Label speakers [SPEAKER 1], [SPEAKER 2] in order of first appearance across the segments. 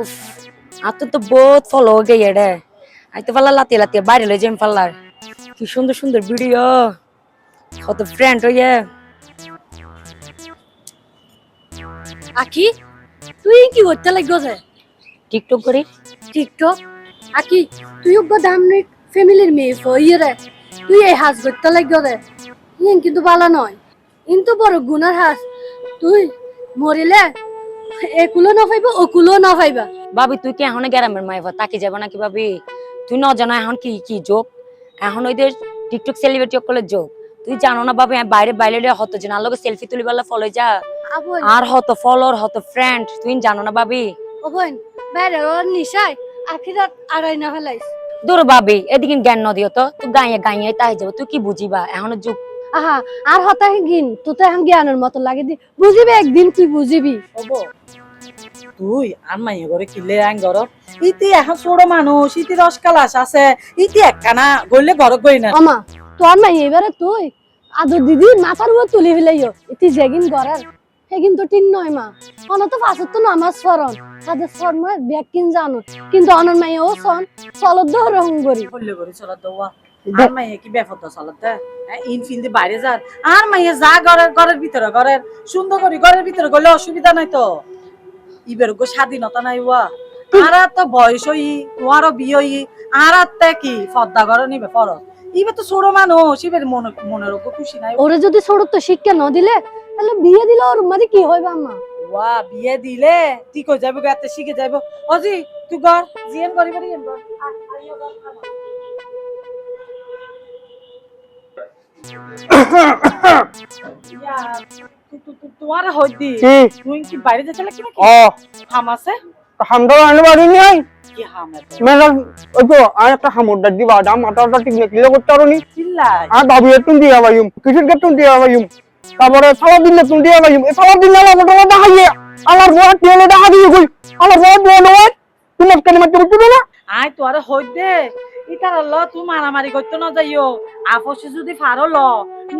[SPEAKER 1] উফ আর তো তো বহুত ফলো হয়ে গিয়ে রে। আই তো পাল্লা লাতিয়ে লাতিয়ে বাইরে লই পাল্লার কি সুন্দর সুন্দর ভিডিও কত ফ্রেন্ড হইয়ে
[SPEAKER 2] আকি তুই কি করতে লাগবে যে?
[SPEAKER 1] টিকটক করি।
[SPEAKER 2] টিকটক আকি তুই দামনি ফ্যামিলির মেয়ে ফইয়ে রে। তুই এই হাজ করতে লাগবে রে ইন কিন্তু ভালো নয়। কিন্তু বড় গুনার হাস। তুই মরিলে একুলো না পাইবা ওকুলো না পাইবা
[SPEAKER 1] ভাবি তুই কি এখন গ্রামের মাইবা তাকে যাব নাকি ভাবি তুই ন জানো এখন কি কি যোগ? এখন ওইদের টিকটক সেলিব্রিটি যোগ। তুই জানো না ভাবি বাইরে বাইরে হত যে না লোকে সেলফি তুলি ফলো যা। আর হত ফলোর হত ফ্রেন্ড তুই জানো না ভাবি
[SPEAKER 2] ওবন বাইরে ওর নিশাই আখিরাত আড়াই না ফেলাইস।
[SPEAKER 1] দূর ভাবি এদিকে জ্ঞান ন দিও তো তুই গাইয়ে গাইয়ে তাই যাব। তুই কি বুঝিবা? এখন যুগ
[SPEAKER 2] আহা আর হতা গিন তুই তো জ্ঞানের মতো লাগে দি। বুঝিবি একদিন তুই বুঝিবি?
[SPEAKER 3] তুই আর মাইয়ে ঘরে কিলে আইন ঘর? ইতি এখন ছোট মানুষ ইতি রসকালাস আছে ইতি একখানা গইলে ঘর গই না।
[SPEAKER 2] আমা তোর মা এবারে তুই? আদর দিদি মাথার উপর তুলি ফেলাইও ইতি যেগিন গড়ার সেগিন তো ঠিক নয় মা। অন তো পাঁচত তো নামাজ স্মরণ তাদের স্মরণ ব্যাগ কিন জানো। কিন্তু অনর মাইয়া ও সন চলত দো রহম করি
[SPEAKER 3] হইলে ঘরে চলা দেওয়া আর মাইয়ে কি বেফত চলাতে ইন ফিন দিয়ে বাইরে যার আর মাইয়ে যা ঘরের ঘরের ভিতরে ঘরের সুন্দর করি ঘরের ভিতরে গেলে অসুবিধা নাই তো। ইবের গো স্বাধীনতা নাই ওয়া। আর তো বয়স হই তোমারও বিয়ে হই আর তে কি ফদ্দা ঘর নিবে ফরজ? ইবে তো ছোট মানুষ ইবের মনে মনের খুশি নাই।
[SPEAKER 2] ওরে যদি ছোট তো শিক্ষা ন দিলে তাহলে বিয়ে দিলে ওর মাঝে কি হইবে আম্মা?
[SPEAKER 3] ওয়া বিয়ে দিলে ঠিক হয়ে যাবে এত শিখে যাবে অজি তুই ঘর জিএম করি করি এম কর। আ, আইও ঘর, তোমার হইদি।
[SPEAKER 4] কি
[SPEAKER 3] তুই কি বাইরে যেতে লাগি নাকি?
[SPEAKER 4] ও
[SPEAKER 3] হাম আছে?
[SPEAKER 4] হামটা আনতে পারিনি আই
[SPEAKER 3] কি হাম এত
[SPEAKER 4] মেলা ওই তো আর একটা হামুরটা দিবা দাম মাথাটা ঠিক নেকলে করতে পারোনি
[SPEAKER 3] চিল্লাই।
[SPEAKER 4] আর ভাবি একটু দিয়া পাইম কিসের দিয়া তারপরে সালা দিলে তুমি দিয়া পাইম এ সালা দিলে আমার মোটা মোটা হাইয়ে আমার বড় টিলে দেখা দিয়ে কই আমার বড় বড় নয় তোমার কেন মারতে বুঝছ না?
[SPEAKER 3] আই তোরে হই দে। ইটার ল তুই মারামারি করতে না যাইও। আপসে যদি ফারো ল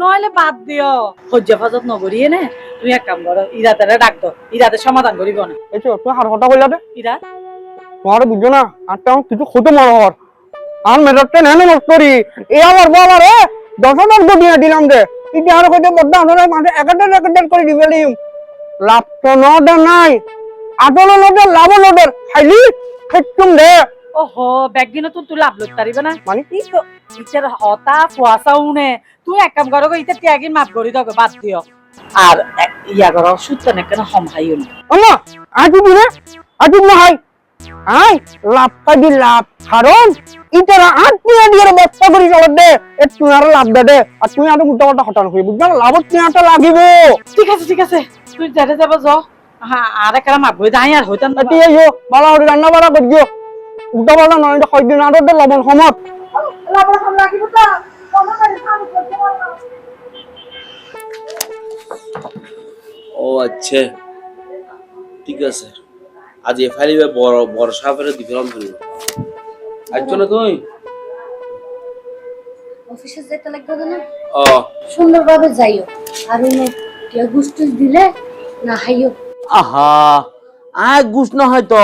[SPEAKER 3] নইলে বাদ দিও। সহ্য ফাজত নগরিয়ে নে তুই এক কাম কর ইরাতারে ডাক দো সমাধান করিব না।
[SPEAKER 4] এই তো তুই হার কথা কইলা দে। তোমার বুঝছ না আর তেমন কিছু মনে হর আর মেজারটা নেন নষ্ট করি। এ আমার বাবা রে দশ হাজার দিয়ে দিলাম দে। ইতি আর কইতে বড্ডা আনরে মাঠে একাডের একাডের করে দিবে লিম লাভ তো নদে নাই আদল নদের লাভ নদের খাইলি দে।
[SPEAKER 3] তুই তুই লাভ লইতে পারিবে না।
[SPEAKER 4] মানে?
[SPEAKER 3] তো ইটার হতা ফুয়াশা উনে। তুই এক কাম করো গো, ত্যাগিন মাফ করি দাও গো, বাদ দিও। আর ইয়া করো সুত্ত না কেন হম হাইও না
[SPEAKER 4] আমা আজি দিলে আজি না হাই আই লাভ কাজি লাভ কারণ ইতারা আট দিয়ে ব্যবসা করি চলত দে। এ তুই আর লাভ দে দে। আর তুই আর মুদ্রা কথা হঠাৎ হয়ে বুঝছ না লাভত টিয়াটা লাগিব।
[SPEAKER 3] ঠিক আছে ঠিক আছে। তুই যেতে যাব য। হ্যাঁ আর একটা মাফ করে যাই আর হইতাম না।
[SPEAKER 4] এটি আইও বালা হরি রান্না বাড়া করছ পাল্টা নয় এটা কয়দিন আর দে লবণ সমত
[SPEAKER 5] ও আচ্ছা। ঠিক আছে। আজ এ ফাইলিবে বড় বড় সাপের দিলাম তুমি আচ্ছ না তুই?
[SPEAKER 2] অফিসে যেতে লাগবে না
[SPEAKER 5] ও
[SPEAKER 2] সুন্দরভাবে যাইও। আর কেউ গুস্টুস দিলে না হাইও
[SPEAKER 5] আহা। আয় গুছ না হয়তো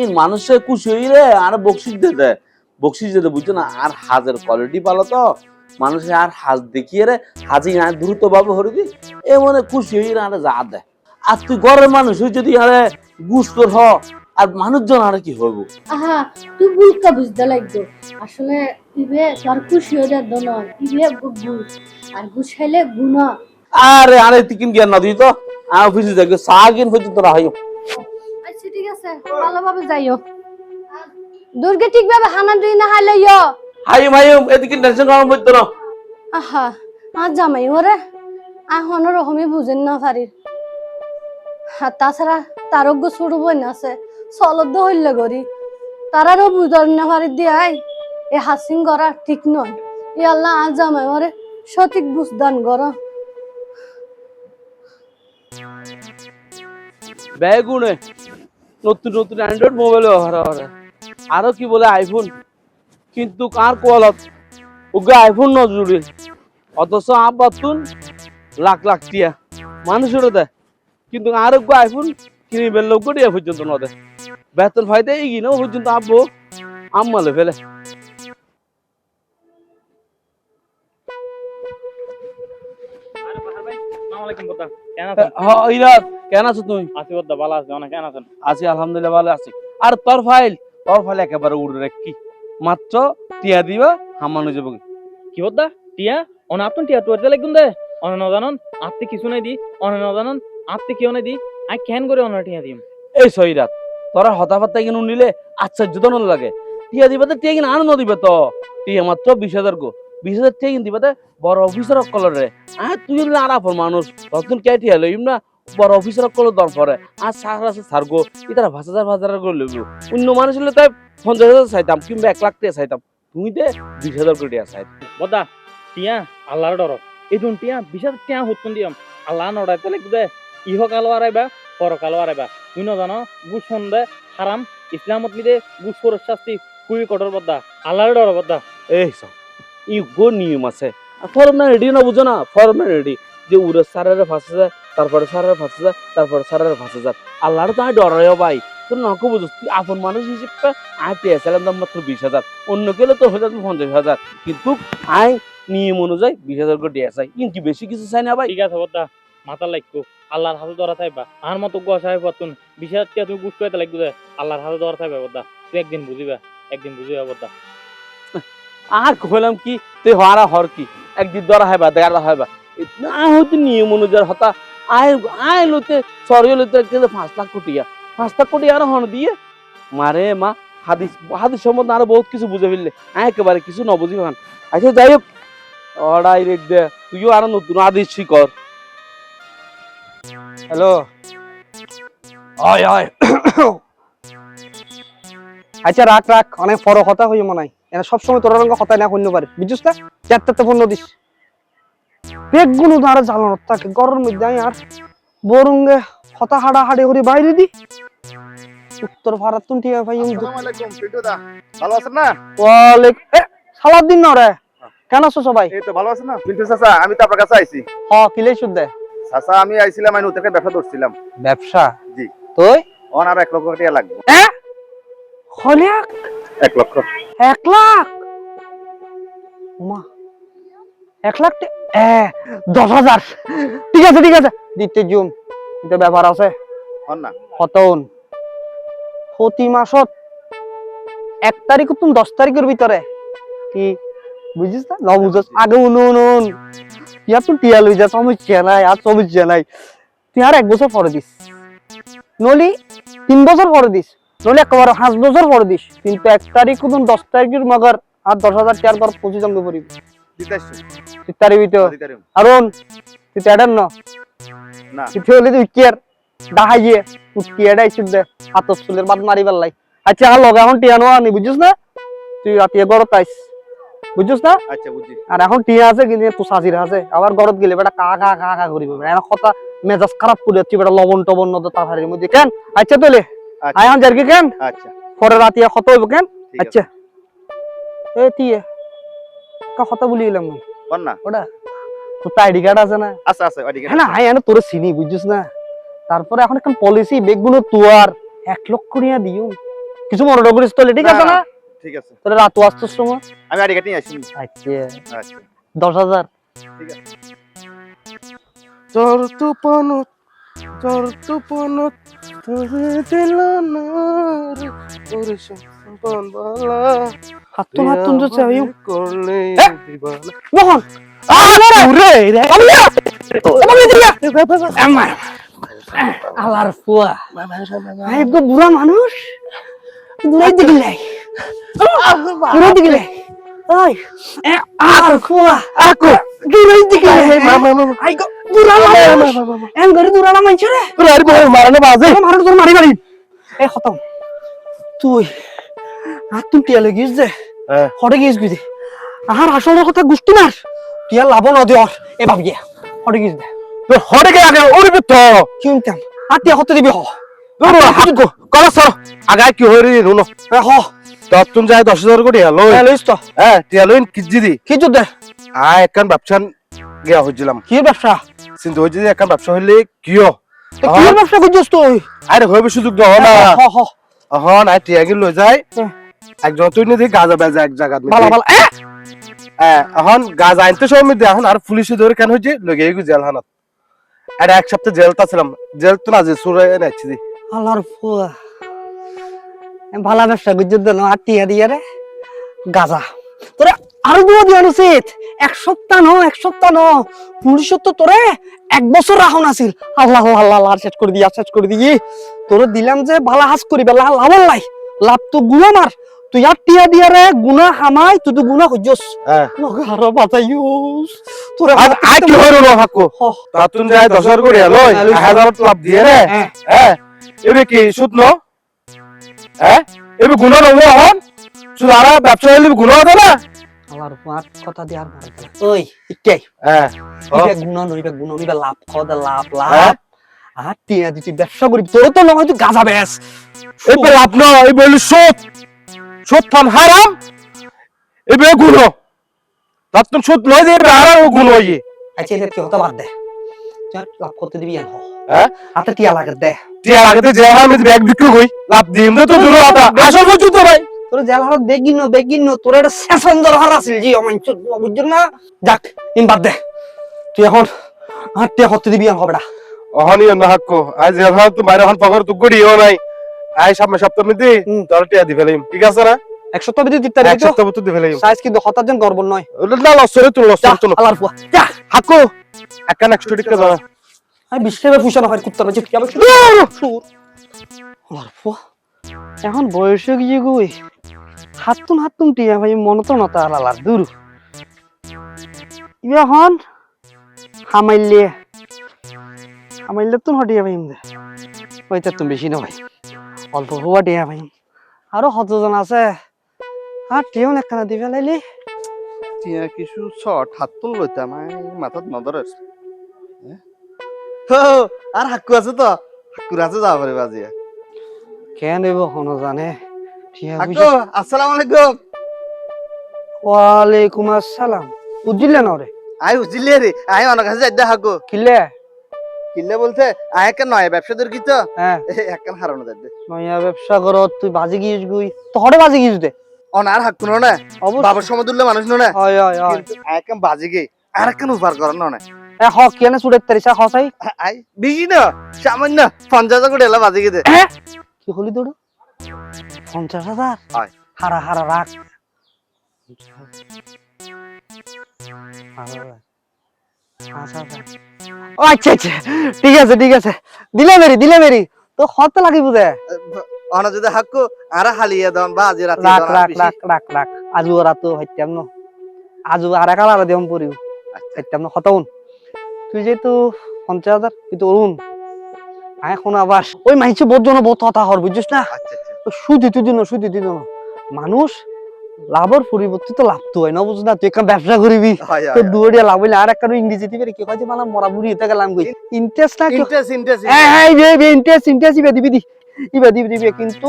[SPEAKER 5] এই মানুষের খুশি হইলে আর বকশিস দে দে। বকশিস দে দে বুঝছ না? আর হাজের কোয়ালিটি ভালো তো। মানুষের আর হাজ দেখিয়ে রে হাজি আর দ্রুত ভাবে হরি দি এ মনে খুশি হইলে আর যা দে। আর তুই ঘরের মানুষ যদি আরে গুছ তোর হ আর মানুষজন আর কি হইব?
[SPEAKER 2] আহা তুই বুলকা বুঝতে লাগবে। আসলে ইবে তোর খুশি যাত নয় ইবে গুস আর গুস খাইলে গুণা
[SPEAKER 5] আরে আরে তিকিন জ্ঞান না দিই তো। আর অফিসে চা কিন পর্যন্ত রাখাইও
[SPEAKER 2] আচ্ছা ঠিক আছে ভালোভাবে যাইও। দুর্গে ঠিকভাবে হানা দুই না হাইলাইও
[SPEAKER 5] হাইম হাইম এদিকে টেনশন করার মধ্যে না।
[SPEAKER 2] আহা আর জামাই ওরে এখনও রকমই বুঝেন না পারি আর তাছাড়া তারজ্ঞ ছোট বোন আছে চলত হইলে গরি। তারারও বুঝার না পারি দিয়াই এ হাসিং করা ঠিক নয়। ই আল্লাহ আজ জামাই ওরে সঠিক বুঝদান কর
[SPEAKER 5] ব্যাগুনে নতুন নতুন অ্যান্ড্রয়েড মোবাইল ব্যবহার করে আরও কি বলে আইফোন কিন্তু কার কোয়ালত ওকে আইফোন ন জুড়ে অথচ আব্বাতুন লাখ লাখ টিয়া। মানুষেরও দেয়। কিন্তু আর আইফোন কিনে বেললেও করে পর্যন্ত ন দেয়। বেতন ফাইদে এগিয়ে পর্যন্ত আব্বু আম্মালে ফেলে। হ্যাঁ ইরাত কেন আছো তুমি?
[SPEAKER 6] আছি বদ্দা ভালো আছে অনেক কেন আছেন?
[SPEAKER 5] আছি আলহামদুলিল্লাহ ভালো আছি। আর তোর ফাইল তোর ফাইল একেবারে উড়ে রাখি মাত্র টিয়া দিবা হামানো যাব।
[SPEAKER 6] কি বদ্দা টিয়া? অন আপন টিয়া টুয়াতে লাগুন দে। অন কিছু নাই দি। অন ন জানন আপনি নাই দি? আই কেন করে অন টিয়া দিম?
[SPEAKER 5] এই তোরা কিনে নিলে আশ্চর্য লাগে। টিয়া দিবা তো টিয়া কিনে আনন্দ দিবে তো। টিয়া মাত্র বিশ হাজার গো। বিশ হাজার টিয়া কিনে দিবা তো বড় অফিসার কলরে আহ তুই যদি আর আপন মানুষ তখন কে টিয়া লইম না? বড় অফিসার কল আর সার আছে সার গো। হাজার হাজার করে অন্য মানুষ হলে তাই পঞ্চাশ হাজার চাইতাম কিংবা এক লাখ টাকা চাইতাম তুমি। দে বিশ হাজার করে টিয়া চাই।
[SPEAKER 6] বদ্দা টিয়া আল্লাহর ডর এই টিয়া, বিশাল টিয়া হতুন দিয়াম। আল্লাহ নড়াইতে লাগবে দে ইহ কালো আরাইবা পর কালো আরাইবা তুই ন জানো গুস সন্দে হারাম ইসলামত গুস ফরস শাস্তি কুই কঠোর বদ্দা আল্লাহর ডর বদ্দা
[SPEAKER 5] এই সব ই গো নিয়ম আছে। আর ফরম না, বুঝো না? ফরম না রেডি যে উড়ে সারারে ফাঁসে যায়, তারপরে সারারে ফাঁসে যায়, তারপরে সারারে ফাঁসে যায়। আল্লাহর তো আমি ডরাই ভাই। তোর নকো বুঝো তুই আপন মানুষ হিসেবে আই পেয়েছিলাম দাম মাত্র বিশ হাজার। অন্য কেলে তো হয়ে যাবে পঞ্চাশ হাজার। কিন্তু আই নিয়ম অনুযায়ী বিশ হাজার করে দিয়ে চাই কিন্তু বেশি কিছু চাই না ভাই?
[SPEAKER 6] ঠিক আছে বদ্দা মাথা লাগবো। আল্লাহর হাতে ধরা থাকবা আর মতো গোয়া সাহেব পাতুন বিশাল টিয়া তুমি গুস করতে লাগবে আল্লাহর হাতে ধরা থাকবে বদা। তুই একদিন বুঝিবা একদিন বুঝিবা বদ্দা
[SPEAKER 5] আর কইলাম কি তুই হারা হর কি? একদিন ধরা হয় বা দেখারা হয় বা না হয়তো নিয়ম অনুযায়ী হতা আয় আয় লইতে সরিয়ে লইতে কিন্তু পাঁচ লাখ কোটিয়া পাঁচ লাখ কোটি আর হন দিয়ে। মারে মা হাদিস হাদিস সম্বন্ধে আরও বহুত কিছু বুঝে ফেললে। আয় একেবারে কিছু ন বুঝি ভান। আচ্ছা যাই হোক। অর্ডাই রেখ দে তুইও আরও নতুন আদিস শিকর।
[SPEAKER 4] হ্যালো। হয় হয় আচ্ছা রাখ রাখ। অনেক বড় কথা হই মনে হয়। এনে সবসময় তোর রঙ কথা না হইতে পারে। বুঝছিস না? চারটাতে ফোন দিস। জ্বালানোর থাকে গরম মধ্যে আর। বরঙ্গে হতা হাড়া হাড়ি করে বাইরে দি। উত্তর ভারত তুন ভাই?
[SPEAKER 7] ভালো আছেন না?
[SPEAKER 4] ওয়ালাইকুম সালাদ দিন না রে। কেন আছো সবাই?
[SPEAKER 7] এই তো ভালো আছেন না? পিন্টু চাচা আমি তো আপনার কাছে আইছি।
[SPEAKER 4] হ কিলে শুদ্ধ?
[SPEAKER 7] চাচা আমি আইছিলাম আমি ব্যবসা ধরছিলাম।
[SPEAKER 4] ব্যবসা?
[SPEAKER 7] জি।
[SPEAKER 4] তুই?
[SPEAKER 7] অন আর এক লক্ষ টাকা লাগবে।
[SPEAKER 4] হলে
[SPEAKER 7] এক লক্ষ।
[SPEAKER 4] এক লাখ? মা এক লাখ দশ হাজার। ঠিক আছে ঠিক আছে। দিতে জুম। এটা ব্যাপার আছে। হতন। প্রতি মাসত এক তারিখ তুমি দশ তারিখের ভিতরে। কি? বুঝিস না? ন বুঝস। আগে উনুন উনুন ইয়ার তুই টিয়া লই যা সমস্যা নাই আর সমস্যা নাই। তুই আর এক বছর পরে দিস। নলি তিন বছর পরে দিস। নলে একেবারে পাঁচ বছর পরে দিস কিন্তু এক তারিখ তুমি দশ তারিখের মগর আর দশ হাজার টিয়ার কর পঁচিশ অঙ্গ পড়িবি তুই
[SPEAKER 7] পারিম।
[SPEAKER 4] আরুন তুই ন তুই হলে তুই দাহাইয়ে উকিয়াটা ইসুদ দে হাতত চুলের বাদ মারি পেলাই আচ্ছা আর লগে এখন টিয়া নোয়া নি বুঝছিস না তুই রাতে গরত আইস বুঝছিস না
[SPEAKER 7] আচ্ছা
[SPEAKER 4] আর এখন টিয়া আছে কিন্তু তো সাজির আছে আবার গরত গেলে বেটা কা কা কা কা করিব এখন কথা মেজাজ খারাপ করে বেটা লবণ টবণ নদ তাড়াতাড়ির মধ্যে কেন আচ্ছা তোলে
[SPEAKER 7] আচ্ছা।
[SPEAKER 4] আয় এখন যারকি কেন?
[SPEAKER 7] আচ্ছা।
[SPEAKER 4] পরে কত হইব কেন? আচ্ছা। এ টিয়ে কা কথা বলি মুই
[SPEAKER 7] হন না।
[SPEAKER 4] ওটা তো আইডি কার্ড আছে না?
[SPEAKER 7] আচ্ছা আচ্ছা ওইদিকে
[SPEAKER 4] হ্যাঁ না হাই আনে তোরে চিনি বুঝছিস না? তারপরে এখন এখন পলিসি বেগগুলো তোয়ার এক লক্ষ নিয়ে দিও। কিছু মনে করিস তো ঠিক আছে
[SPEAKER 7] না, ঠিক আছে।
[SPEAKER 4] তোরে রাত আসছিস সময়
[SPEAKER 7] আমি আড়ি কাটি আসি
[SPEAKER 4] আচ্ছা।
[SPEAKER 7] আচ্ছা।
[SPEAKER 4] দশ হাজার।
[SPEAKER 7] ঠিক আছে।
[SPEAKER 8] তোর তুপনত তোর তুপনত তোরে দিল না রে তোর সম্পন বালা।
[SPEAKER 4] হাত তো হাত তুন যাচ্ছে
[SPEAKER 8] করলে
[SPEAKER 4] এ!
[SPEAKER 8] দিবানা।
[SPEAKER 4] মোহন! আরে! রে! আলার ফুয়া। আই বুড়া মানুষ। দূরে দিগলে দূরে দিগলে ওই আর ফুয়া। আকো দূরে দিগলে আই গো বুড়া এম করে দূরা না মানছ রে
[SPEAKER 8] আরে ভাই মারানো বাজে।
[SPEAKER 4] মারে তোর মারি মারি। এ খতম। তুই আর টিয়া লাগিস
[SPEAKER 8] হ্যাঁ।
[SPEAKER 4] গিয়েছ গুদি আহার আসল কথা গুষ্টি মার। টিয়া লাভ ন দিওর এ ভাবিয়া হটে গিয়েছ দে।
[SPEAKER 8] হরে গে আগে ওরে তো
[SPEAKER 4] কিনতাম আর টিয়া হতে দিবি হ।
[SPEAKER 8] দূর হাত গো কলা সর। আগে কি হরে নুনো
[SPEAKER 4] এ হ।
[SPEAKER 8] দশ তুন যায় দশ হাজার কোটি হলো
[SPEAKER 4] এ লইস তো।
[SPEAKER 8] হ্যাঁ টিয়া লইন কিজি দি। আয় একখান ব্যবসা গিয়া হইছিলাম।
[SPEAKER 4] কি ব্যবসা?
[SPEAKER 8] কিন্তু হইছে যে একখান ব্যবসা হইলে কিয়?
[SPEAKER 4] তো কি ব্যবসা করছিস তুই?
[SPEAKER 8] আরে হইবে সুযোগ দাও না
[SPEAKER 4] হ হ।
[SPEAKER 8] এখন আই টিয়াগি লৈ যায়। একজন তুই নিদি গাজা বেজা এক জায়গা
[SPEAKER 4] ভালো ভালো
[SPEAKER 8] এখন গাজা আনতে সময় মধ্যে এখন আর পুলিশে ধরে কেন হয়েছে লগে গেছি জেল হানাত আর এক সপ্তাহ জেলটা ছিলাম জেল তো না যে সুরে এনেছি দি
[SPEAKER 4] আল্লাহর ফুয়া ভালো ব্যবসা গুজর দেন আটিয়া দিয়ে রে গাজা। তোরে আরও দুয়া দিয়ে উচিত এক সপ্তাহ ন এক সপ্তাহ ন। পুলিশ তো তোরে এক বছর রাখুন আছিল। আল্লাহ আল্লাহ আল্লাহ আল্লাহ শেষ করে দিয়া শেষ করে দিয়ে তোরে দিলাম যে ভালো হাস করিবে লাভ লাভ লাই। লাভ তো গুণা মার। তুই আর টিয়া দিয়া রে গুণা হামাই তুই তো গুণা খুঁজছ
[SPEAKER 8] হ্যাঁ।
[SPEAKER 4] তোরে
[SPEAKER 8] আই কি হইল নো হাকো। তাতুন যায় দশ করে লই
[SPEAKER 4] হ্যাঁ,
[SPEAKER 8] হাজার লাভ দিয়ে রে।
[SPEAKER 4] হ্যাঁ।
[SPEAKER 8] হ্যাঁ। এবে কি সুদ ন? হ্যাঁ। এবে গুণা নব হন শুধু ব্যবসা হইলে গুণা হবে না?
[SPEAKER 4] আল্লাহর ফুয়া কথা দিয়ে আর মারে। ওই ইকে
[SPEAKER 8] হ্যাঁ
[SPEAKER 4] ইবে গুণা নইবে গুণা নইবে লাভ খদ লাভ
[SPEAKER 8] হ্যাঁ?
[SPEAKER 4] লাভ আর টিয়া দিচ্ছি ব্যবসা করি তোর তো নয় তুই গাজা
[SPEAKER 8] এবে লাভ না এবে হইল সুদ সুদ ফান হারাম এবে গুণ। তাতুন সুদ লই দিয়ে এবে হারাম ও গুণ হইয়ে।
[SPEAKER 4] আচ্ছা এটা কি হতে বাদ দে। লাভ করতে দিবি আর
[SPEAKER 8] হ্যাঁ?
[SPEAKER 4] হাতে টিয়া লাগে দে।
[SPEAKER 8] টিয়া আগে তো যে হারাম ব্যাগ বিক্রি কই লাভ দিম তো কথা আসল বুঝু তো ভাই।
[SPEAKER 4] তোর জেল হারত বেগিন বেগিন তোর একটা সেশন দরকার আছিল। জি অমাঞ্চ বুঝছ না? যাক ইন বাদ দে। তুই এখন আর টিয়া দিবি হবে না
[SPEAKER 8] অহনি না হাক্কো আজ যে হারাম তো বাইরে হন পকর তো গড়িও নাই। আই সামনে সপ্তাহ মধ্যে তোর টিয়া দি ফেলাইম। ঠিক আছে না?
[SPEAKER 4] এক সপ্তাহ ভিতরে দিতে
[SPEAKER 8] এক সপ্তাহ মতো দি ফেলাইম।
[SPEAKER 4] সাইজ কিন্তু হঠাৎ যেন গর্ব নয়।
[SPEAKER 8] না লসরে তুই লসরে তুই
[SPEAKER 4] আল্লাহর ফুয়া যা
[SPEAKER 8] হাক্কো একখান একশো টিকা দাও
[SPEAKER 4] আমি বিশ্লেষে ফুসা নয় কুত্তার কি হবে আল্লাহর ফুয়া এখন বয়স গিয়ে গই হাতুন হাতুন টিয়া ভাই মন তো নতা আলালার দূর এখন হামাইলে। হামাইলে তো হটিয়া ভাই দে ওইটা তুমি বেশি না ভাই অল্প হওয়া টিয়া ভাই। আরও কতজন আছে। আর টিয়াও একখানা দিবে লাইলি।
[SPEAKER 7] টিয়া কিছু শর্ট হাত তুল লইতাম মাথাত নধরে আর হাক্কু আছে তো? হাক্কুর আছে যাব পারে বাজিয়া
[SPEAKER 4] কেন কোনো জানে?
[SPEAKER 7] আলাইকুম।
[SPEAKER 4] ওয়ালাইকুম আসসালাম। না রে?
[SPEAKER 7] আই রে আই কাছে কিল্লে বলতে আই একটা নয় ব্যবসা দর কি তো?
[SPEAKER 4] হ্যাঁ।
[SPEAKER 7] একখান হারানো
[SPEAKER 4] নয়া ব্যবসা করো তুই বাজি গিয়েছ গুই। তো হরে বাজি গিয়েছ দে।
[SPEAKER 7] অনার হাক্কু না বাবার সমতুল্য মানুষ না
[SPEAKER 4] হয় হয় হয়।
[SPEAKER 7] একখান বাজি গে আর একখান উপহার করার না
[SPEAKER 4] এ হ কেনে হসাই
[SPEAKER 7] আই বেশি না? সামান্য পঞ্চাশ করে এলা বাজি গে দে।
[SPEAKER 4] কি হলি তোর পঞ্চাশ হাজার? হারা হারা রাখ। আচ্ছা আচ্ছা। ঠিক আছে ঠিক আছে। দিলে মেরি দিলে মেরি। তো হত লাগিব দে
[SPEAKER 7] অনা যদি হাক্কু আর হালিয়ে দন বা আজি রাতে
[SPEAKER 4] রাখ রাখ রাখ রাখ রাখ। আজু ওরা তো হইতাম ন। আজু আর এক আলাদা দেম পড়িও হইতাম ন হতাউন তুই যেহেতু পঞ্চাশ হাজার তুই তো অরুণ এখন আবার ওই মাইছে বোধ জন বহুত হতা হর বুঝছিস না?
[SPEAKER 7] আচ্ছা আচ্ছা।
[SPEAKER 4] সুদি তুই দিন সুদি তুই দিন। মানুষ লাভর পরিবর্তে তো লাভ তো হয় না বুঝ না? তুই একটা ব্যবসা করবি
[SPEAKER 7] হয়
[SPEAKER 4] তো দুয়ারিয়া লাভ হইলে আর একটা ইংরেজি দিবি কি কয় যে মালা মরা বুড়ি হতে গেলাম কই? ইন্টারেস্ট না
[SPEAKER 7] ইন্টারেস্ট ইন্টারেস্ট
[SPEAKER 4] হ্যাঁ হ্যাঁ ইবে ইবে ইন্টারেস্ট ইন্টারেস্ট ইবে দিবি দি ইবে দিবি দিবি। কিন্তু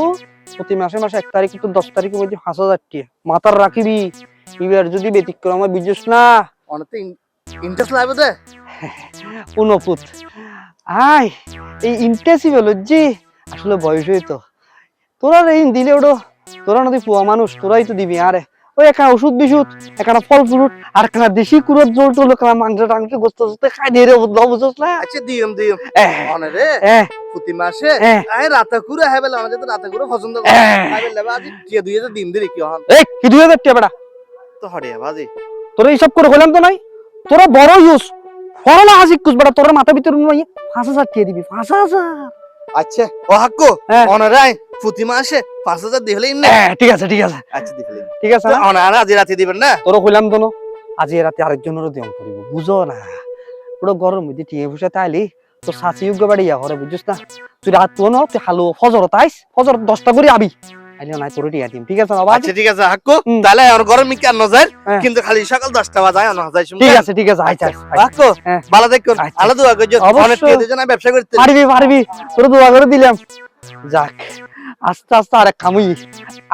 [SPEAKER 4] প্রতি মাসে মাসে এক তারিখ কিন্তু দশ তারিখে বলছি পাঁচ হাজার টিয়া মাথার রাখিবি। এবার যদি ব্যতিক্রম হয় বুঝছিস না?
[SPEAKER 7] অনেক ইন্টারেস্ট লাগবে
[SPEAKER 4] অনুপুত আয় এই হলো যে আসলে বয়স হইতো তোরা এই দিলে ওটা তোরা নদী পুয়া মানুষ তোরাই তো দিবি আরে। ওই এখানে ওষুধ বিশুধ এখানে ফল ফ্রুট আর দেশি কুড়োর জোর টোল মাংস টাংস গোস্ত গোস্ত খাই দিয়ে রে বুঝলো বুঝছিস না?
[SPEAKER 7] আচ্ছা দিম দিম
[SPEAKER 4] এহ,
[SPEAKER 7] অনে রে প্রতি মাসে রাতা কুরে হ্যাঁ বেলা আমাদের তো রাতা কুরে। পছন্দ করে বাজি দুই হাজার দিম দিলি কি হন?
[SPEAKER 4] এই কি দুই হাজার টিয়া বেটা?
[SPEAKER 7] তো হড়িয়া বাজি
[SPEAKER 4] তোরা এইসব করে হইলাম তো নাই? তোরা বড় ইউজ হাসি তোর মাথা ভিতরে নয় দিবি হাজার
[SPEAKER 7] আচ্ছা ও হাক্কো
[SPEAKER 4] হ্যাঁ।
[SPEAKER 7] প্রতি মাসে পাঁচ হাজার দিয়ে হলে
[SPEAKER 4] হ্যাঁ, ঠিক আছে ঠিক আছে।
[SPEAKER 7] আচ্ছা দিয়ে
[SPEAKER 4] ঠিক আছে না?
[SPEAKER 7] অনে আর আজ রাতে দিবেন না?
[SPEAKER 4] তোরা কইলাম তো না, আজ রাতে আরেকজনেরও দিয়ম করিব বুঝো না। ওটা গরম মধ্যে টিয়ে বসে তাইলি তোর সাথী যোগ্য বাড়ি ইয়া বুঝছিস না? তুই রাত তো তুই হালো ফজর তাইস? ফজর দশটা করে আবি। আইলে নাই তোর টিয়া দিম ঠিক আছে বাবা?
[SPEAKER 7] আচ্ছা ঠিক আছে হাক্কো। তাহলে আর গরম মিকে আর নজার
[SPEAKER 4] হ্যাঁ।
[SPEAKER 7] কিন্তু খালি সকাল বাজায় শুনতে
[SPEAKER 4] ঠিক আছে ঠিক আছে আচ্ছা আচ্ছা হ্যাঁ।
[SPEAKER 7] ভালো দেখুন। দোয়া করছ অনেক টিয়া দুজনে ব্যবসা করতে।
[SPEAKER 4] পারবি পারবি। তোর দোয়া করে দিলাম। যাক আস্তে আস্তে আরেক খামুই।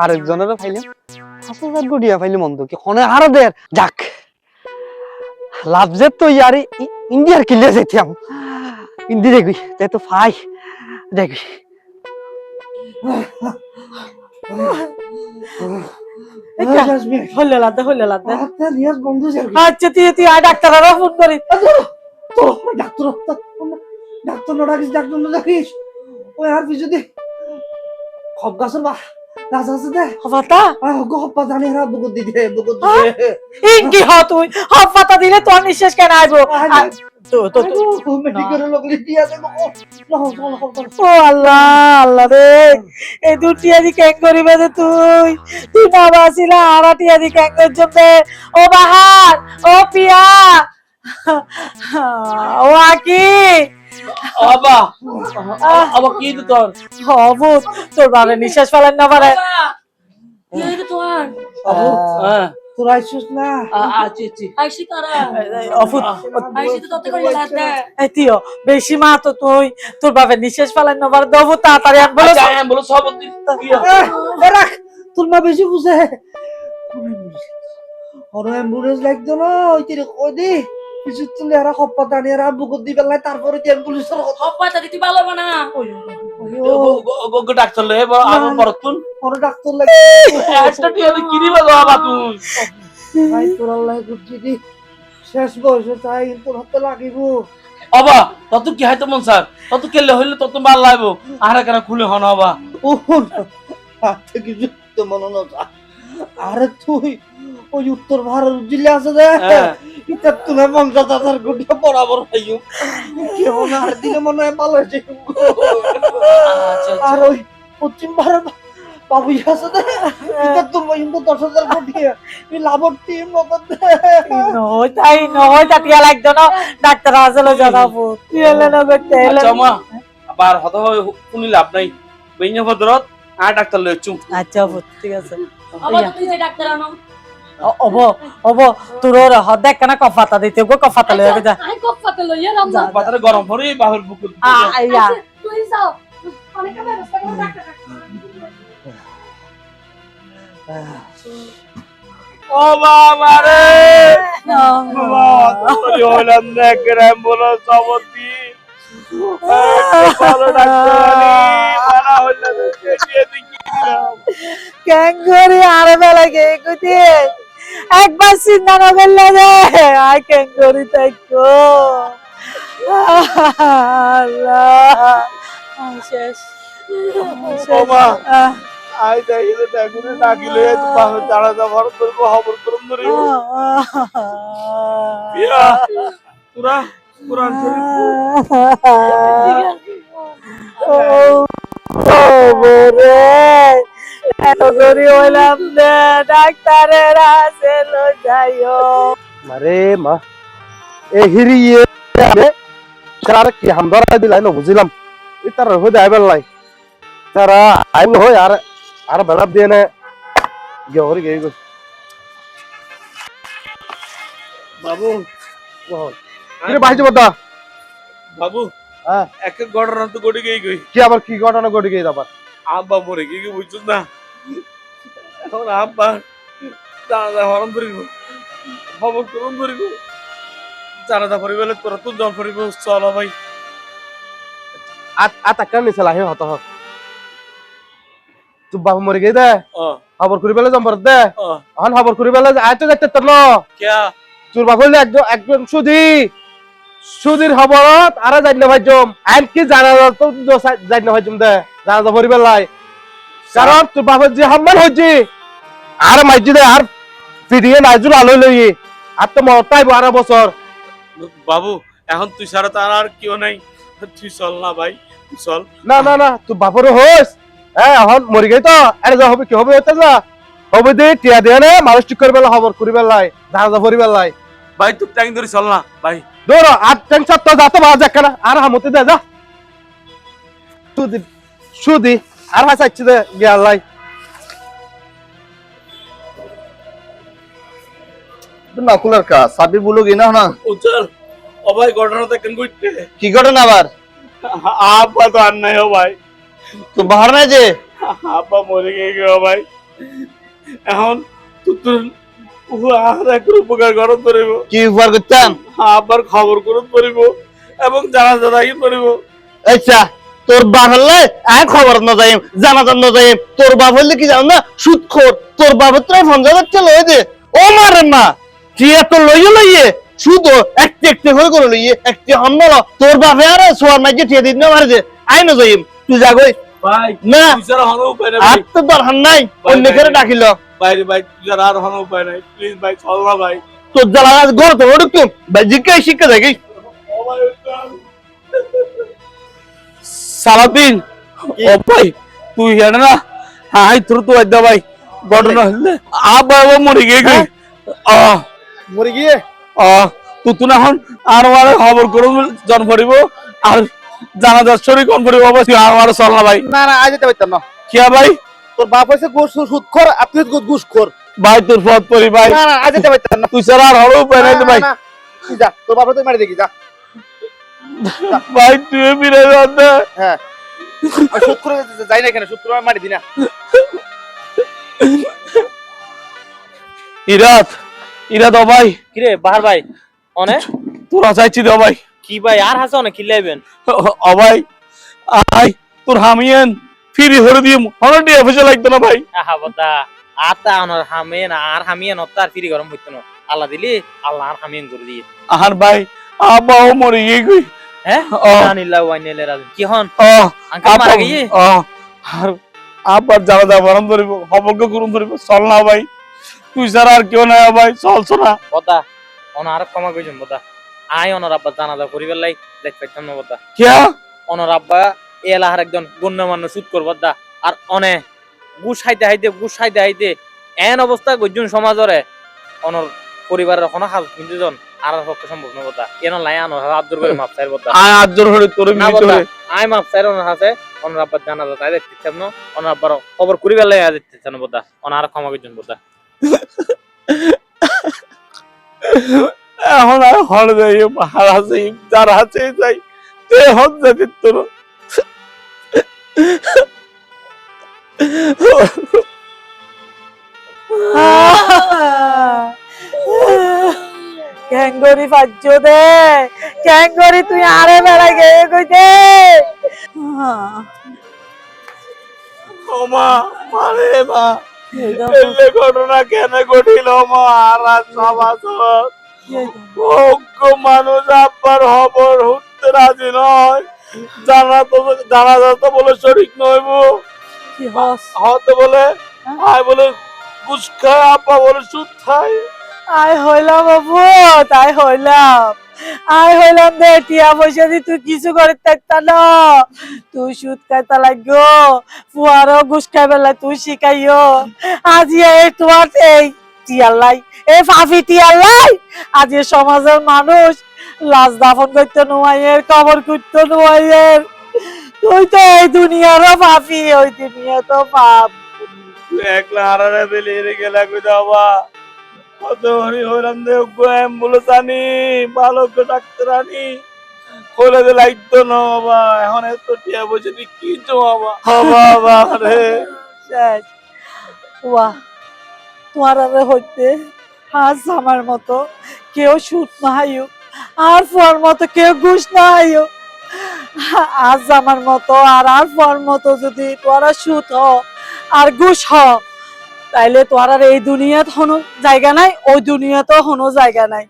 [SPEAKER 4] আরেকজনের পাইলাম পাঁচ হাজার গড়িয়া পাইলি মন্দ কি খনে হারো দের যাক। তো ইয়ারে ইন্ডিয়ার কিলে যেতাম ইন্দি দেখবি তাই তো ফাই। দেখবি।
[SPEAKER 3] হইলে লাদে হইলে লাদে
[SPEAKER 4] হাতটা নিয়াজ
[SPEAKER 3] আচ্ছা তুই তুই আর ডাক্তার ফোন করি।
[SPEAKER 4] তো ডাক্তার ডাক্তার না ডাকিস ডাক্তার না ডাকিস। ওই আর পিছু দে খব গাছের বা রাজা আছে দে।
[SPEAKER 3] হবাতা
[SPEAKER 4] আহ গপ্পা জানি না বুকুত দিতে বুকুত দিতে
[SPEAKER 3] ইনকি হ তুই। হবাতা দিলে তোর নিঃশ্বাস কেন আইবো ও আল্লাহ আল্লাহ রে। এই দুটি আদি ক্যাং করিবে যে তুই। তুই না বাসিলা আরাটি আদি ক্যাং করছে ও বাহার ও পিয়া। ও আকি।
[SPEAKER 5] আবা আবা কি তো তোর?
[SPEAKER 3] অবুত তোর বাবা নিঃশ্বাস ফেলেন না পারে।
[SPEAKER 5] হ্যাঁ।
[SPEAKER 4] তোরা। আইসিস না
[SPEAKER 5] আছি আছি
[SPEAKER 3] অবুত এতিও বেশি মা তো তুই। তোর বাবা নিশেষ ফালাই নবার পারে তাড়াতাড়ি আমি বলো
[SPEAKER 5] আচ্ছা আমি বলো সব
[SPEAKER 4] রাখ তোর মা বেশি বুঝে। ওর অ্যাম্বুলেন্স লাগতো না ওই তিরে কই দি কিছু তুলে আর খপ্পা টানি আর বুকুত দি বেলায় তারপরে কি অ্যাম্বুলেন্সের কথা।
[SPEAKER 5] ডাক্তার লয়ে আমার পরতুন
[SPEAKER 4] ওর ডাক্তার লাগে।
[SPEAKER 5] একটা টিয়া কিরি বাবা বাবা তুই?
[SPEAKER 4] ভাই তোর আল্লাহ গুজি দি। শেষ বয়সে তাই তোর হাতে লাগিব।
[SPEAKER 5] অবা তত কি মন স্যার? তত কেলে হইলে তত ভালো লাগবো। আর কেন খুলে হন অবা?
[SPEAKER 4] ও হাতে কিছু তো মনে না। আরে তুই ওই উত্তর ভারত জিল্লে আছে
[SPEAKER 5] হ্যাঁ।
[SPEAKER 4] এটা তুমি পঞ্চাশ হাজার কোটি বরাবর পাইও কেমন আর দিলে মনে হয় ভালো হয়েছে আর ওই পশ্চিম ভারত বাবুই আছে দে এটা তোর পর্যন্ত দশ হাজার কোটি এই লাভর টিম মতো
[SPEAKER 3] নয় তাই নয় তাটিয়া লাগতো না। ডাক্তার আসলে জানাব তুই এলে না করতে এলে
[SPEAKER 5] আচ্ছা মা আবার হত শুনি লাভ নাই। বেঞ্জ ভদ্রত আর ডাক্তার লয়ে চুম
[SPEAKER 3] আচ্ছা ঠিক আছে। অব অব তোর হদ একখানা কফাতা দিতে গো কফাতা লয়ে যা। যা, যা।
[SPEAKER 5] বাতারে গরম পরে বাহুর বুকুর
[SPEAKER 3] আ, আইয়া।
[SPEAKER 5] ও বাবা রে বাবা তোর হইলাম না গ্রাম বলো সবতি ভালো ডাক্তার মানা হইল দিয়ে দেখি।
[SPEAKER 3] ক্যাঙ্গুরি আরে বেলা গে একবার চিন্তা না করলে রে আই ক্যাঙ্গুরি তাই কো আল্লাহ শেষ
[SPEAKER 5] দাঁড়া যা ভর করব খবর ইয়া পুরা
[SPEAKER 3] রে ডাক্তারের আছে যাইও
[SPEAKER 8] মারে মা এ হিরি কি হামদারা দিলাই না বুঝিলাম ই হইতে আইবার লাই তারা আইল হই আর আর বেলাপ দিয়ে নে। গিয়ে হরি গিয়ে গো
[SPEAKER 5] বাবু
[SPEAKER 8] কিরে বাইতে বদা
[SPEAKER 5] বাবু
[SPEAKER 8] হ্যাঁ।
[SPEAKER 5] এক ঘটনা তো ঘটে গই গই
[SPEAKER 8] কি আবার কি ঘটনা ঘটে গিয়ে আবার
[SPEAKER 5] আব্বা মরে গিয়ে বুঝছ না? এখন আব্বা জানাজা হরণ ধরিব খবর করুন ধরিব। জানাজা পরিবেলে তোরা তো জল পরিব চলো ভাই।
[SPEAKER 8] আত নিছে লাহে হত হত তুই বাবু মরে গিয়ে দে। খবর করি বেলা জম্বর দে। এখন খবর করি বেলা আয় তো যাইতে তোর
[SPEAKER 5] কিয়া?
[SPEAKER 8] তোর হইলে একজন একজন সুধি। সুধীর খবরত আরে যাই না ভাইজম। আইন কি জানা তো যাই না ভাইজম দে। জানা যা পরিবার লাই কারণ তোর বাবার যে হাম্মান হইছি আর মাইজি দে আর ফিরিয়ে নাইজুল আলো লই আর তো মতাইব আর বছর।
[SPEAKER 5] বাবু এখন তুই ছাড়া তার আর কেউ নাই। তুই চল না ভাই তুই চল।
[SPEAKER 8] না না না তুই হ্যাঁ এখন মরি গেই তো। আরে যা হবে কি হবে হইতে যা। হবে দে টিয়া দিয়ে নে মানুষ ঠিক করবে খবর করিবার লাই যা পরিবার লাই।
[SPEAKER 5] ভাই তুই ট্যাং ধরে চল না ভাই।
[SPEAKER 8] দৌড় আর টেনশন তো যাতে বাজ একখানা। আর হামতে দে যা। সুদি সুদি। আর
[SPEAKER 7] নকুলার কাজ সাবি না না।
[SPEAKER 5] উজ্জ্বল ও ভাই ঘটনা তো কেন করতে
[SPEAKER 7] কি ঘটনা আবার?
[SPEAKER 5] আব্বা তো আর নাই ও ভাই।
[SPEAKER 7] তো বাহার যে?
[SPEAKER 5] মরে গিয়ে ভাই। এখন তুই তোর আর এক উপকার গরম করিব।
[SPEAKER 7] কি উপহার করতাম?
[SPEAKER 5] আব্বার খবর করুন করিব এবং জানা জানাই করিব।
[SPEAKER 7] আচ্ছা তোর বাপ হলে আর খবর ন যাই জানাজান ন যাই তোর বাপ হলে কি জানো না সুদ খোর তোর বাপ তো পঞ্চাশ হাজার টাকা লয়ে দে ও মারে মা টিয়া তো লইয়ে লইয়ে সুদ একটি একটি হয়ে করে লইয়ে একটি হন্ন তোর বাপে আর সোয়ার মাঝে টিয়া দিন না মারে দে আই ন যাই তুই যাগই
[SPEAKER 9] ভাই
[SPEAKER 7] না
[SPEAKER 9] তুই
[SPEAKER 7] আর তো দরকার নাই অন্য করে ডাকিল
[SPEAKER 9] বাইরে ভাই তুই ছাড়া আর হনো উপায় নাই প্লিজ ভাই চল না ভাই
[SPEAKER 7] তোর জ্বালা ঘর তো ওরকম ভাই জিজ্ঞাসা শিক্ষা দেখি
[SPEAKER 9] সালাদিন ও ভাই তুই হেন না? হাই তোর তো আইদা ভাই ঘটনা হলে আবার মরে গিয়ে গই আহ
[SPEAKER 7] মরে গিয়ে?
[SPEAKER 9] আহ তুই তুই এখন আর আমার খবর করব জন পড়িব আর জানা যাচ্ছে কোন পড়িব অবশ্যই আর আমার চল না ভাই।
[SPEAKER 7] না না আজ যেতে পারতাম না।
[SPEAKER 9] কিয়া ভাই?
[SPEAKER 7] তোর বাপ হয়েছে ঘুষ সুদ খোর আপনি ঘুষ খোর
[SPEAKER 9] ভাই তোর পথ পরি ভাই।
[SPEAKER 7] না না আজ যেতে পারতাম না।
[SPEAKER 9] তুই ছাড়া আর হলো উপায় নাই তো ভাই
[SPEAKER 7] না, না, তুই যা তোর বাপরে তুই মারি দেখি যা।
[SPEAKER 9] ভাই তুই ফিরে যাতে
[SPEAKER 7] হ্যাঁ। যাই না মারি দি না
[SPEAKER 9] ইরাত ইরাত ভাই।
[SPEAKER 6] কিরে বাহার ভাই অনে?
[SPEAKER 9] তোরা চাইছি দে ভাই।
[SPEAKER 6] কি ভাই আর হাসে অনেক খিলাইবেন
[SPEAKER 9] ও ভাই আই তোর হামিয়েন ফিরি হরে দিয়ে হরে দিয়ে লাগতো না ভাই।
[SPEAKER 6] আহা বদা। আতা অনর হামেন আর হামিয়েন অত্তার ফিরি গরম হইতো না। আল্লাহ দিলি আল্লাহ আর হামিয়েন করে দিয়ে।
[SPEAKER 9] আহার ভাই আব্বাও মরে গিয়ে গই
[SPEAKER 6] হ্যাঁ? মারা গিয়ে?
[SPEAKER 9] আর আব্বার জানা যা বারণ ধরিব অবজ্ঞ করুন ধরিব চল না ভাই। তুই ছাড়া আর কেউ নাই ভাই চল সোনা
[SPEAKER 6] বদা অন আর ক্ষমা কইছেন বদা। আই অনর আব্বা জানাজা করিবার লাই। দেখ পাইতাম না বদা।
[SPEAKER 9] কিয়া
[SPEAKER 6] অনর আব্বা এলাহার একজন গণ্যমান্য সুদ কর বদা। আর অনে গুস হাইতে হাইতে গুস হাইতে এন অবস্থা গজ্জন সমাজরে? অনর পরিবারের কোনো হাল কিন্তু জন আর পক্ষে সম্ভব না বদা। এন লাই হাত জোর করে মাপ চাই বদা।
[SPEAKER 9] আয় হরে তোর হরে
[SPEAKER 6] আই মাপ চাই অনর হাসে অনর আব্বা জানাজা তাই দেখতে চাম না? অনর আব্বার খবর করিবার লাই আজ দেখতে চান অনার ক্ষমা
[SPEAKER 9] এখন আর হর যাই যার আছে যাই। তে হন যাবি তোর।
[SPEAKER 3] ক্যাঙ্গরি পাজ্য দে। ক্যাঙ্গরি তুই আরে বেড়া গেয়ে কইতে।
[SPEAKER 9] মা মারে মা এলে ঘটনা কেন ঘটিল মা? আর মানুষ আব্বার খবর উঠতে রাজি নয়। জানা তো জানা তো বলে শরিক নইব হতে বলে আয় বলে খায় আব্বা বলে সুদ খায়।
[SPEAKER 3] আয় হইলাম বাবু তাই হইলাম। আয় হইলাম দে, টিয়া পয়সা তুই কিছু করে তুই সুদ খাইতা ঘুষ খাই বেলা তুই শিখাইও। আজি এই তোমার এই ফাফি আজি সমাজের মানুষ লাশ দাফন করতে নোয়াইয়ের, কবর করতে নোয়াইয়ের। তুই তো এই দুনিয়ারও ফাফি, ওই দুনিয়া তো পাপ
[SPEAKER 9] একলা হারারে বেলি রে গেলা কই দাবা কত হরি হইলাম অ্যাম্বুলেন্স আনি ভালো ডাক্তার আনি। খোলে লাগতো না বাবা এখন এত টিয়া বসে কি বাবা বাবা রে।
[SPEAKER 3] বাহ তোমার আরে হইতে আজ আমার মতো কেউ সুদ না হাইও আর ফর মতো কেউ ঘুষ না হাইও আজ আমার মতো আর আর ফর মতো যদি তোরা সুদ হ আর ঘুষ হ তাইলে তোর আর এই দুনিয়াত হনো জায়গা নাই ওই দুনিয়াতেও হনো জায়গা নাই।